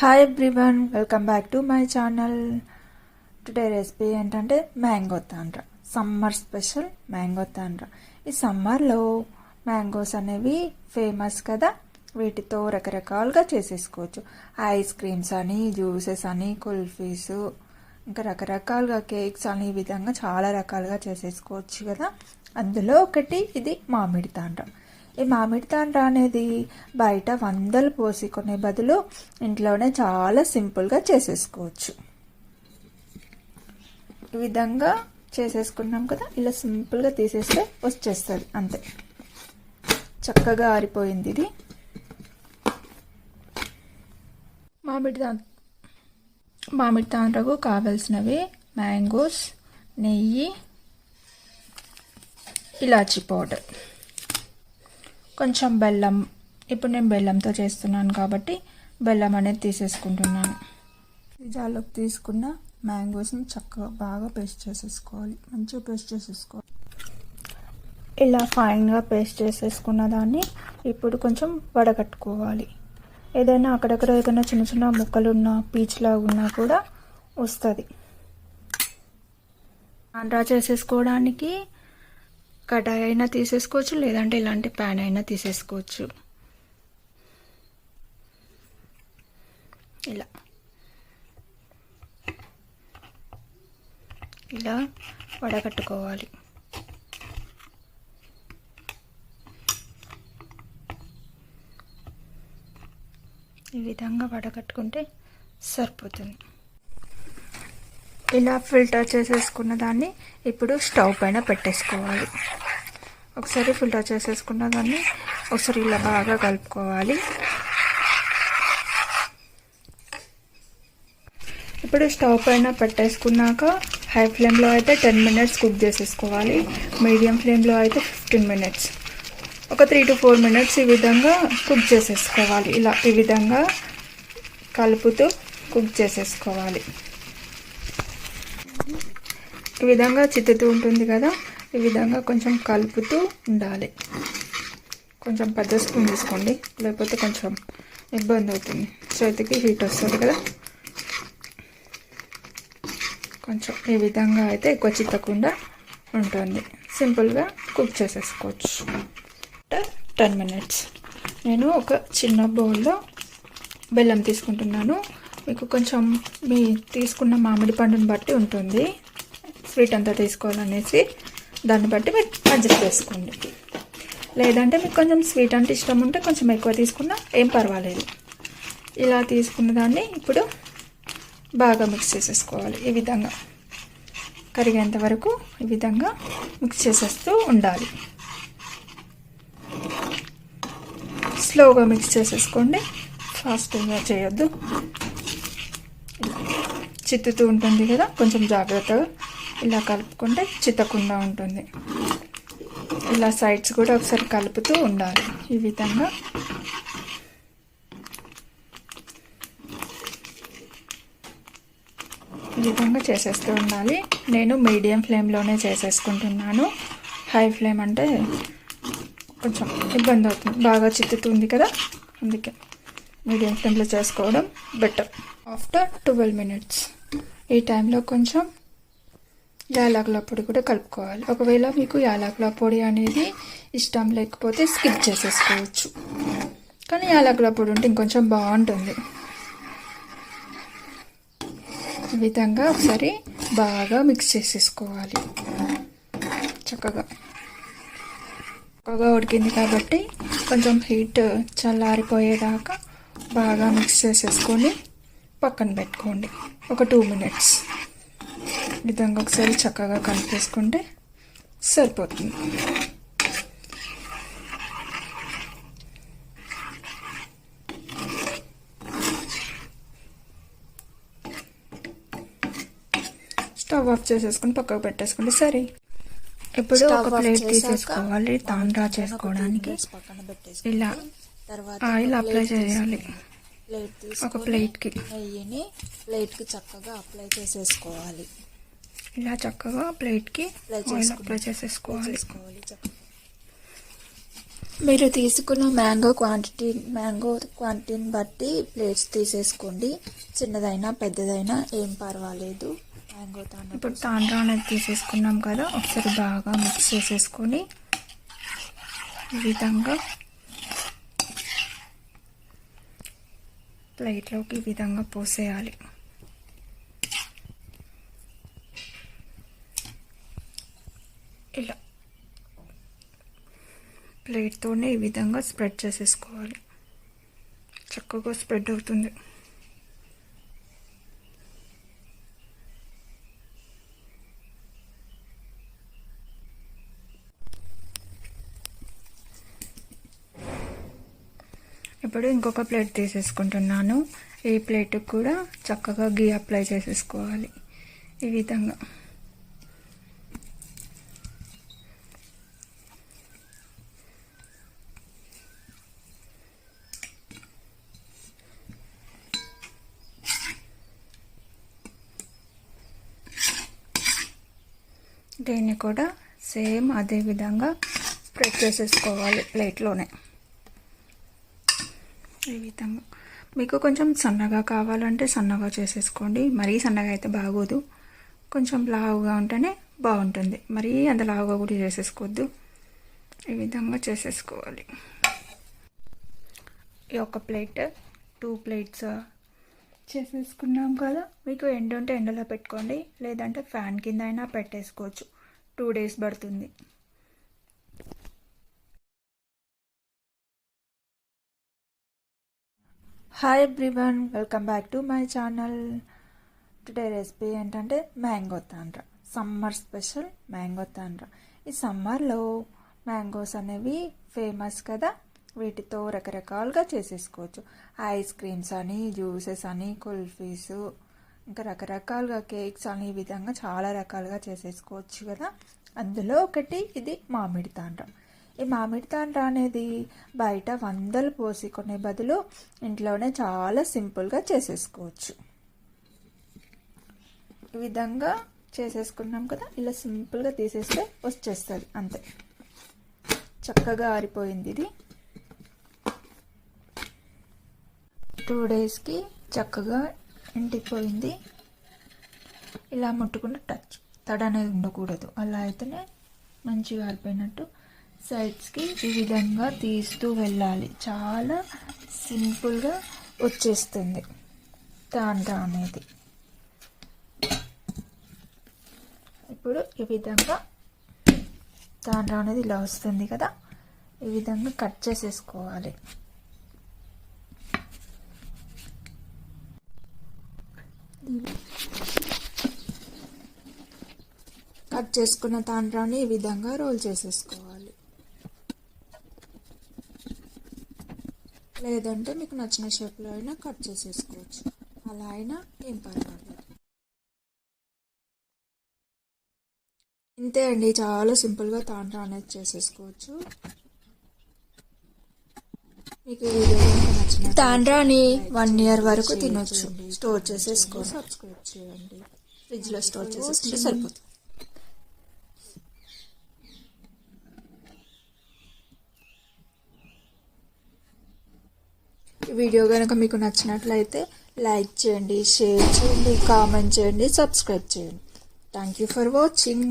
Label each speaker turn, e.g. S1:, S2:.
S1: Hi everyone welcome back to my channel today recipe ఏంటంటే mango తాండ్ర summer special mango తాండ్ర ఈ సమ్మర్లో mangoes అనేవి famous కదా వీటితో రకరకాలుగా చేసేసుకోవచ్చు. ఐస్ క్రీమ్స్ అని జ్యూసెస్ అని కుల్ఫీస్ ఇంకా రకరకాలుగా కేక్స్ అని ఈ విధంగా చాలా రకాలుగా చేసేసుకోవచ్చు కదా. అందులో ఒకటి ఇది మామిడి తాండ్ర ఈ మామిడి తాండ్ర అనేది బయట వందలు పోసి కొనే బదులు ఇంట్లోనే చాలా సింపుల్గా చేసేసుకోవచ్చు. ఈ విధంగా చేసేసుకున్నాం కదా ఇలా సింపుల్గా తీసేస్తే వచ్చేస్తుంది అంతే. చక్కగా ఆరిపోయింది ఇది. మామిడి తా మామిడి తాండ్రకు కావలసినవి మ్యాంగోస్ నెయ్యి ఇలాచీ పౌడర్. కొంచెం బెల్లం ఇప్పుడు నేను బెల్లంతో చేస్తున్నాను కాబట్టి బెల్లం అనేది తీసేసుకుంటున్నాను. జాలోకి తీసుకున్న మ్యాంగోస్ని చక్కగా బాగా పేస్ట్ చేసేసుకోవాలి. మంచిగా పేస్ట్ చేసేసుకోవాలి. ఇలా ఫైన్గా పేస్ట్ చేసేసుకున్న దాన్ని ఇప్పుడు కొంచెం వడగట్టుకోవాలి. ఏదైనా అక్కడక్కడ ఏదైనా చిన్న చిన్న ముక్కలు ఉన్నా పీచ్లా ఉన్నా కూడా వస్తుంది. ఆంధ్రా చేసేసుకోవడానికి కడాయి అయినా తీసేసుకోవచ్చు లేదంటే ఇలాంటి ప్యాన్ అయినా తీసేసుకోవచ్చు. ఇలా. ఇలా వడగట్టుకోవాలి. ఈ విధంగా వడగట్టుకుంటే సరిపోతుంది. ఇలా ఫిల్టర్ చేసేసుకున్న దాన్ని ఇప్పుడు స్టవ్ పైన పెట్టేసుకోవాలి. ఒకసారి ఫిల్టర్ చేసేసుకున్న దాన్ని ఒకసారి ఇలా బాగా కలుపుకోవాలి. ఇప్పుడు స్టవ్ పైన పెట్టేసుకున్నాక హై ఫ్లేమ్లో అయితే టెన్ మినిట్స్ కుక్ చేసేసుకోవాలి. మీడియం ఫ్లేమ్లో అయితే ఫిఫ్టీన్ మినిట్స్. ఒక త్రీ టు ఫోర్ మినిట్స్ ఈ విధంగా కుక్ చేసేసుకోవాలి. ఇలా ఈ విధంగా కలుపుతూ కుక్ చేసేసుకోవాలి. ఈ విధంగా చిత్తుతూ ఉంటుంది కదా ఈ విధంగా కొంచెం కలుపుతూ ఉండాలి. కొంచెం పెద్ద స్పూన్ తీసుకోండి లేకపోతే కొంచెం ఇబ్బంది అవుతుంది. చేతికి హీట్ వస్తుంది కదా. కొంచెం ఈ విధంగా అయితే ఎక్కువ చిత్తకుండా ఉంటుంది. సింపుల్గా కుక్ చేసేసుకోవచ్చు. టెన్ మినిట్స్ నేను ఒక చిన్న బౌల్లో బెల్లం తీసుకుంటున్నాను. మీకు కొంచెం మీ తీసుకున్న మామిడి పండుని బట్టి ఉంటుంది. స్వీట్ అంతా తీసుకోవాలనేసి దాన్ని బట్టి మీరు అడ్జస్ట్ చేసుకోండి. లేదంటే మీకు కొంచెం స్వీట్ అంటే ఇష్టం ఉంటే కొంచెం ఎక్కువ తీసుకున్నా ఏం పర్వాలేదు. ఇలా తీసుకున్న దాన్ని ఇప్పుడు బాగా మిక్స్ చేసేసుకోవాలి ఈ విధంగా. కరిగేంత వరకు ఈ విధంగా మిక్స్ చేసేస్తూ ఉండాలి. స్లోగా మిక్స్ చేసేసుకోండి. ఫాస్ట్గా చేయొద్దు. చిత్తుతూ ఉంటుంది కదా కొంచెం జాగ్రత్తగా ఇలా కలుపుకుంటే చిత్తకుండా ఉంటుంది. ఇలా సైడ్స్ కూడా ఒకసారి కలుపుతూ ఉండాలి. ఈ విధంగా. ఈ విధంగా చేసేస్తూ ఉండాలి. నేను మీడియం ఫ్లేమ్లోనే చేసేసుకుంటున్నాను. హై ఫ్లేమ్ అంటే కొంచెం ఇబ్బంది అవుతుంది. బాగా చిత్తుతుంది కదా? అందుకే మీడియం ఫ్లేమ్లో చేసుకోవడం బెటర్. After twelve minutes. ఈ టైంలో కొంచెం యాలకుల పొడి కూడా కలుపుకోవాలి. ఒకవేళ మీకు యాలకుల పొడి అనేది ఇష్టం లేకపోతే స్కిప్ చేసేసుకోవచ్చు. కానీ యాలకుల పొడి ఉంటే ఇంకొంచెం బాగుంటుంది. ఈ విధంగా ఒకసారి బాగా మిక్స్ చేసేసుకోవాలి. చక్కగా. చక్కగా ఉడికింది కాబట్టి కొంచెం హీట్ చల్లారిపోయేదాకా బాగా మిక్స్ చేసేసుకొని పక్కన పెట్టుకోండి. ఒక టూ మినిట్స్ విధంగా ఒకసారి చక్కగా కలిపేసుకుంటే సరిపోతుంది. స్టవ్ ఆఫ్ చేసేసుకుని పక్కకు పెట్టేసుకుంటే సరే. ఇప్పుడు ఒక ప్లేట్ తీసేసుకోవాలి తాండ్రా చేసుకోవడానికి. ఇలా ఆయిల్ అప్లై చేయాలి.
S2: ప్లేట్
S1: ఒక ప్లేట్కి.
S2: నెయ్యిని ప్లేట్కి చక్కగా అప్లై చేసేసుకోవాలి.
S1: ఇలా చక్కగా ప్లేట్కి ఆయిల్ అప్లై చేసేసుకోవాలి.
S2: మీరు తీసుకున్న మ్యాంగో క్వాంటిటీ మ్యాంగో క్వాంటిటీని బట్టి ప్లేట్స్ తీసేసుకోండి. చిన్నదైనా పెద్దదైనా ఏం పర్వాలేదు. మ్యాంగో తాండ్రా ఇప్పుడు తాండ్రా అనేది తీసేసుకున్నాం కదా ఒకసారి బాగా మిక్స్ చేసేసుకొని ఈ విధంగా ప్లేట్లోకి ఈ విధంగా పోసేయాలి. ఇలా. ప్లేట్తోనే ఈ విధంగా స్ప్రెడ్ చేసేసుకోవాలి. చక్కగా స్ప్రెడ్ అవుతుంది. ఇప్పుడు ఇంకొక ప్లేట్ తీసేసుకుంటున్నాను. ఈ ప్లేట్కి కూడా చక్కగా గీ అప్లై చేసేసుకోవాలి. ఈ విధంగా. దీన్ని కూడా సేమ్ అదే విధంగా స్ప్రెడ్ చేసేసుకోవాలి ప్లేట్లోనే. ఈ విధంగా. మీకు కొంచెం సన్నగా కావాలంటే సన్నగా చేసేసుకోండి. మరీ సన్నగా అయితే బాగోదు. కొంచెం లావుగా ఉంటేనే బాగుంటుంది. మరీ అంత లావుగా కూడా చేసేసుకోవద్దు. ఈ విధంగా చేసేసుకోవాలి. ఈ ఒక ప్లేట్ టూ ప్లేట్స్ చేసేసుకున్నాం కదా. మీకు ఎండ ఉంటే ఎండలో పెట్టుకోండి. లేదంటే ఫ్యాన్ కింద అయినా పెట్టేసుకోవచ్చు. టూ డేస్ పడుతుంది. Hi everyone welcome back to my channel. Today recipe ఏంటంటే మ్యాంగో తాండ్ర. సమ్మర్ స్పెషల్ మ్యాంగో తాండ్ర. ఈ సమ్మర్లో మ్యాంగోస్ అనేవి ఫేమస్ కదా. వీటితో రకరకాలుగా చేసేసుకోవచ్చు. ఐస్ క్రీమ్స్ అని జ్యూసెస్ అని కుల్ఫీస్ ఇంకా రకరకాలుగా కేక్స్ అని ఈ విధంగా చాలా రకాలుగా చేసేసుకోవచ్చు కదా. అందులో ఒకటి ఇది మామిడి తాండ్ర. ఈ మామిడి తాండ్ర అనేది బయట వందలు పోసి కొనే బదులు ఇంట్లోనే చాలా సింపుల్గా చేసేసుకోవచ్చు. ఈ విధంగా చేసేసుకున్నాం కదా ఇలా సింపుల్గా తీసేస్తే వచ్చేస్తుంది అంతే. చక్కగా ఆరిపోయింది ఇది. టూ డేస్కి చక్కగా ఎండిపోయింది. ఇలా ముట్టుకుంటే టచ్. తడ అనేది ఉండకూడదు. అలా అయితేనే మంచిగా ఆరిపోయినట్టు సైడ్స్కి ఈ విధంగా తీస్తూ వెళ్ళాలి. చాలా సింపుల్గా వచ్చేస్తుంది తాండ్రా అనేది. ఇప్పుడు ఈ విధంగా తాండ్రా అనేది ఇలా వస్తుంది కదా. ఈ విధంగా కట్ చేసేసుకోవాలి. కట్ చేసుకున్న తాండ్రాని ఈ విధంగా రోల్ చేసేసుకోవాలి. లేదంటే మీకు నచ్చిన షేప్లో అయినా కట్ చేసేసుకోవచ్చు. అలా అయినా ఏం పర్వాలేదు. ఇంతే అండి చాలా సింపుల్గా తాండ్రా అనేది చేసేసుకోవచ్చు. మీకు తాండ్రాని వన్ ఇయర్ వరకు తినొచ్చు. స్టోర్ చేసేసుకో సబ్స్క్రైబ్ చేయండి. ఫ్రిడ్జ్లో స్టోర్ చేసేసుకుంటే సరిపోతుంది. ఈ వీడియో కనుక మీకు నచ్చినట్లయితే లైక్ చేయండి షేర్ చేయండి కామెంట్ చేయండి సబ్స్క్రైబ్ చేయండి. Thank you for watching.